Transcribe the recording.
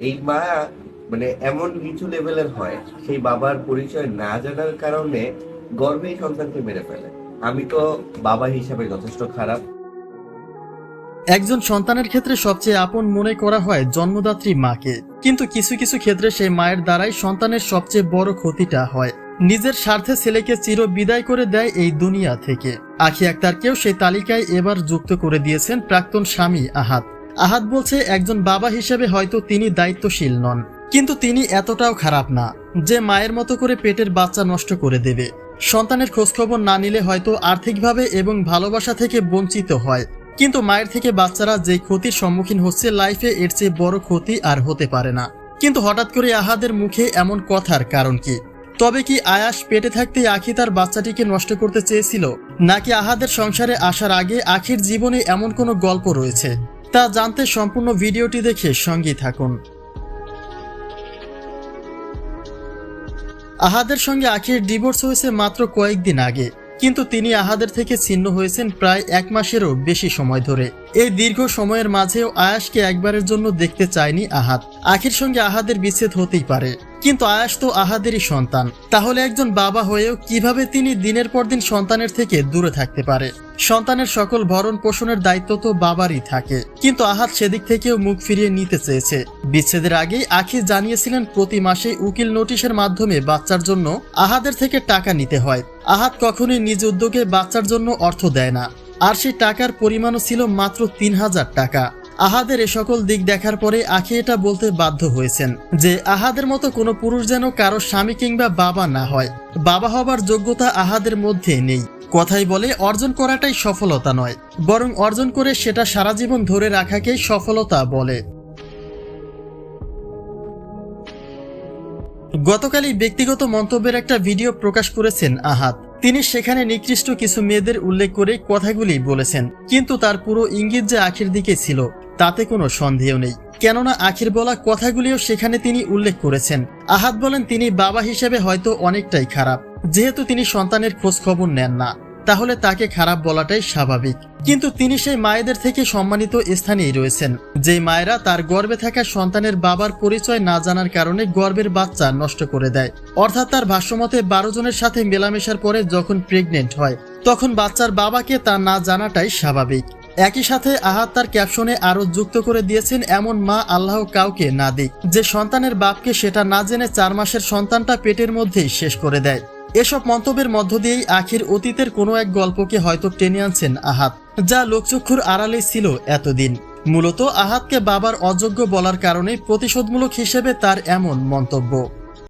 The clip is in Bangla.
এই মা মানে এমন নিচু লেভেলের হয়, সেই বাবার পরিচয় না জানার কারণে গর্ভেই সন্তানকে মেরে ফেলে। আমি তো বাবা হিসাবে যথেষ্ট খারাপ। একজন সন্তানের ক্ষেত্রে সবচেয়ে আপন মনে করা হয় জন্মদাত্রী মাকে। কিন্তু কিছু কিছু ক্ষেত্রে সেই মায়ের দ্বারাই সন্তানের সবচেয়ে বড় ক্ষতিটা হয়। নিজের স্বার্থে ছেলেকে চির বিদায় করে দেয় এই দুনিয়া থেকে। আখি আক্তারকেও সেই তালিকায় এবার যুক্ত করে দিয়েছেন প্রাক্তন স্বামী আহাত। আহাত বলছে, একজন বাবা হিসেবে হয়তো তিনি দায়িত্বশীল নন। কিন্তু তিনি এতটাও খারাপ না, যে মায়ের মতো করে পেটের বাচ্চা নষ্ট করে দেবে। সন্তানের খোঁজখবর না নিলে হয়তো আর্থিকভাবে এবং ভালোবাসা থেকে বঞ্চিত হয়। কিন্তু মায়ের থেকে বাচ্চারা যে ক্ষতির সম্মুখীন হচ্ছে, লাইফে এর চেয়ে বড় ক্ষতি আর হতে পারে না। কিন্তু হঠাৎ করে আহাদের মুখে এমন কথার কারণ কি? তবে কি আয়াস পেটে থাকতে আখি তার বাচ্চাটিকে নষ্ট করতে চেয়েছিল? নাকি আহাদের সংসারে আসার আগে আখির জীবনে এমন কোনো গল্প রয়েছে? তা জানতে সম্পূর্ণ ভিডিওটি দেখে সঙ্গী থাকুন। আহাদের সঙ্গে আখির ডিভোর্স হয়েছে মাত্র কয়েকদিন আগে, কিন্তু তিনি আহাদের থেকে ছিন্ন হয়েছেন প্রায় এক মাসেরও বেশি সময় ধরে। এই দীর্ঘ সময়ের মাঝেও আয়াসকে একবারের জন্য দেখতে চায়নি আহাদ। আখির সঙ্গে আহাদের বিচ্ছেদ হতেই পারে। কিন্তু আয়াস তো আহাদেরই সন্তান। তাহলে একজন বাবা হয়েও কীভাবে তিনি দিনের পর দিন সন্তানের থেকে দূরে থাকতে পারে? সন্তানের সকল ভরণ পোষণের দায়িত্ব তো বাবারই থাকে। কিন্তু আহাত সেদিক থেকেও মুখ ফিরিয়ে নিতে চেয়েছে। বিচ্ছেদের আগেই আখি জানিয়েছিলেন প্রতি মাসে উকিল নোটিশের মাধ্যমে বাচ্চার জন্য আহাদের থেকে টাকা নিতে হয়। আহাত কখনোই নিজ উদ্যোগে বাচ্চার জন্য অর্থ দেয় না। আর সেই টাকার পরিমাণও ছিল মাত্র তিন হাজার টাকা। আহাদের এ সকল দিক দেখার পরে আখি এটা বলতে বাধ্য হয়েছেন যে আহাদের মতো কোনো পুরুষ যেন কারও স্বামী কিংবা বাবা না হয়। বাবা হবার যোগ্যতা আহাদের মধ্যে নেই। কথাই বলে অর্জন করাটাই সফলতা নয়, বরং অর্জন করে সেটা সারা জীবন ধরে রাখাকেই সফলতা বলে। গতকালই ব্যক্তিগত মন্তব্যের একটা ভিডিও প্রকাশ করেছেন আহাত তিনি সেখানে নিকৃষ্ট কিছু মেয়েদের উল্লেখ করে কথাগুলি বলেছেন, কিন্তু তার পুরো ইঙ্গিত যে আখের দিকে ছিল, তাতে কোনো সন্দেহ নেই। কেননা আখের বলা কথাগুলিও সেখানে তিনি উল্লেখ করেছেন। আহাত বলেন, তিনি বাবা হিসেবে হয়তো অনেকটাই খারাপ, যেহেতু তিনি সন্তানের খোঁজ খবর নেন না। তাহলে তাকে খারাপ বলাটাই স্বাভাবিক। কিন্তু তিনি সেই মায়েদের থেকে সম্মানিত স্থানেই রয়েছেন। যে মায়েরা তার গর্ভে থাকা সন্তানের বাবার পরিচয় না জানার কারণে গর্ভের বাচ্চা নষ্ট করে দেয়। অর্থাৎ তার ভাষ্যমতে বারো জনের সাথে মেলামেশার পরে যখন প্রেগনেন্ট হয়, তখন বাচ্চার বাবাকে তা না জানাটাই স্বাভাবিক। একই সাথে আহাত তার ক্যাপশনে আরও যুক্ত করে দিয়েছেন, এমন মা আল্লাহ কাউকে না দিক। যে সন্তানের বাপকে সেটা না জেনে চার মাসের সন্তানটা পেটের মধ্যেই শেষ করে দেয়। এসব মন্তব্যের মধ্য দিয়েই আখির অতীতের কোনো এক গল্পকে হয়তো টেনে আনছেন আহাত, যা লোকচক্ষুর আড়ালে ছিল এতদিন। মূলত আহাতকে বাবার অযোগ্য বলার কারণে প্রতিশোধমূলক হিসেবে তার এমন মন্তব্য।